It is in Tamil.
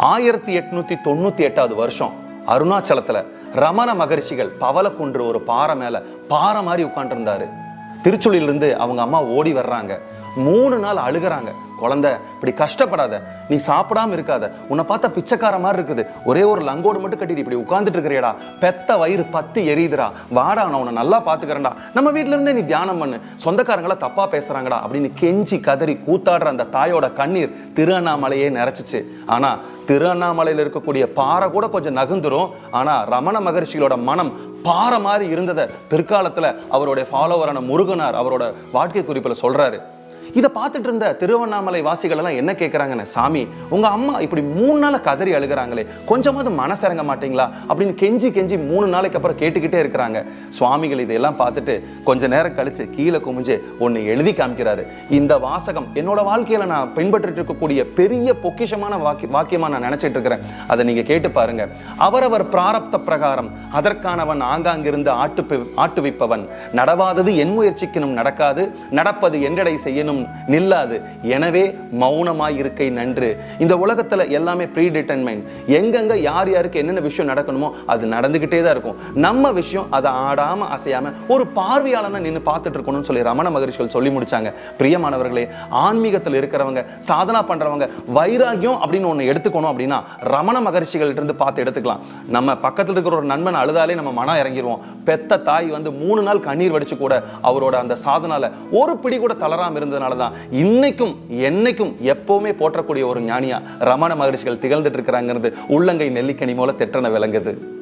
ஆயிரத்தி எட்நூத்தி தொண்ணூத்தி எட்டாவது வருஷம் அருணாச்சலத்துல ரமண மகரிஷிகள் பவளக்குன்று ஒரு பாறை மேல பாறை மாதிரி உட்காந்துருந்தாரு திருச்சுழிலிருந்து அவங்க அம்மா ஓடி வர்றாங்க. மூணு நாள் அழுகுறாங்க. குழந்த இப்படி கஷ்டப்படாத நீ சாப்பிடாம இருக்காத. உன்னை பார்த்தா பிச்சைக்கார மாதிரி இருக்குது. ஒரே ஒரு லங்கோடு மட்டும் கட்டிட்டு இப்படி உட்காந்துட்டு இருக்கிறியடா. பெத்த வயிறு பத்தி எரியுதுடா. வாடா நான் உன்னை நல்லா பாத்துக்கிறேன்டா நம்ம வீட்ல இருந்தே நீ தியானம் பண்ணு. சொந்தக்காரங்களா தப்பா பேசுறாங்கடா. அப்படின்னு கெஞ்சி கதறி கூத்தாடுற அந்த தாயோட கண்ணீர் திருவண்ணாமலையே நிறைச்சிச்சு. ஆனா திருவண்ணாமலையில் இருக்கக்கூடிய பாறை கூட கொஞ்சம் நகுந்துரும். ஆனா ரமண மகர்ஷிகளோட மனம் பாறை மாதிரி இருந்ததை பிற்காலத்தில் அவருடைய ஃபாலோவரான முருகனார் அவரோட வாழ்க்கை குறிப்பில் சொல்றாரு. இதை பார்த்துட்டு இருந்த திருவண்ணாமலை வாசிகள் எல்லாம் என்ன கேட்குறாங்கன்னு சாமி உங்க அம்மா இப்படி மூணு நாள் கதறி அழுகுறாங்களே கொஞ்சமாவது மனசிறங்க மாட்டீங்களா? அப்படின்னு கெஞ்சி கெஞ்சி மூணு நாளைக்கு அப்புறம் கேட்டுக்கிட்டே இருக்கிறாங்க. சுவாமிகள் இதையெல்லாம் பார்த்துட்டு கொஞ்ச நேரம் கழிச்சு கீழே குமிஞ்சு ஒன்று எழுதி காமிக்கிறாரு. இந்த வாசகம் என்னோட வாழ்க்கையில நான் பின்பற்றிட்டு இருக்கக்கூடிய பெரிய பொக்கிஷமான வாக்கி வாக்கியமா நான் நினைச்சிட்டு இருக்கிறேன். அதை நீங்க கேட்டு பாருங்க. அவரவர் பிராரப்த பிரகாரம் அதற்கானவன் ஆங்காங்கிருந்து ஆட்டு ஆட்டுவிப்பவன். நடவாதது என் முயற்சிக்கணும் நடக்காது நடப்பது என்றடை செய்யணும். நில்லாது. எனவே மௌனமாய் இருக்கை நன்று. இந்த உலகத்துல எல்லாமே ப்ரீ டிட்டர்மைன் எங்கெங்க யார் யாருக்கு என்னென்ன விஷயம் நடக்கணுமோ அது நடந்துகிட்டே தான் இருக்கும். நம்ம விஷயம் அதை ஆடாம அசையாம ஒரு பார்வையாளனை நின்று பார்த்துட்டு இருக்கணும்னு சொல்லி ரமண மகரிஷிகள் சொல்லி முடிச்சாங்க. பிரியமானவர்களே ஆன்மீகத்தில் இருக்கிறவங்க சாதனா பண்றவங்க வைராகியம் அப்படின்னு ஒன்று எடுத்துக்கணும் அப்படின்னா ரமண மகரிஷிகள் இருந்து பார்த்து எடுத்துக்கலாம். நம்ம பக்கத்தில் இருக்கிற ஒரு நண்பன் அழுதாலே நம்ம மனம் இறங்கிடுவோம் பெத்த தாய் வந்து மூணு நாள் கண்ணீர் வடிச்சு கூட அவரோட அந்த சாதனால ஒரு பிடி கூட தளராம இருந்ததுனால தான் இன்னைக்கும் என்னைக்கும் எப்பவுமே போற்றக்கூடிய ஒரு ஞானியா ரமண மகரிஷிகள் திகழ்ந்துட்டு இருக்கிறாங்கிறது உள்ளங்கை நெல்லிக்கனி மூல திட்டன விளங்குது.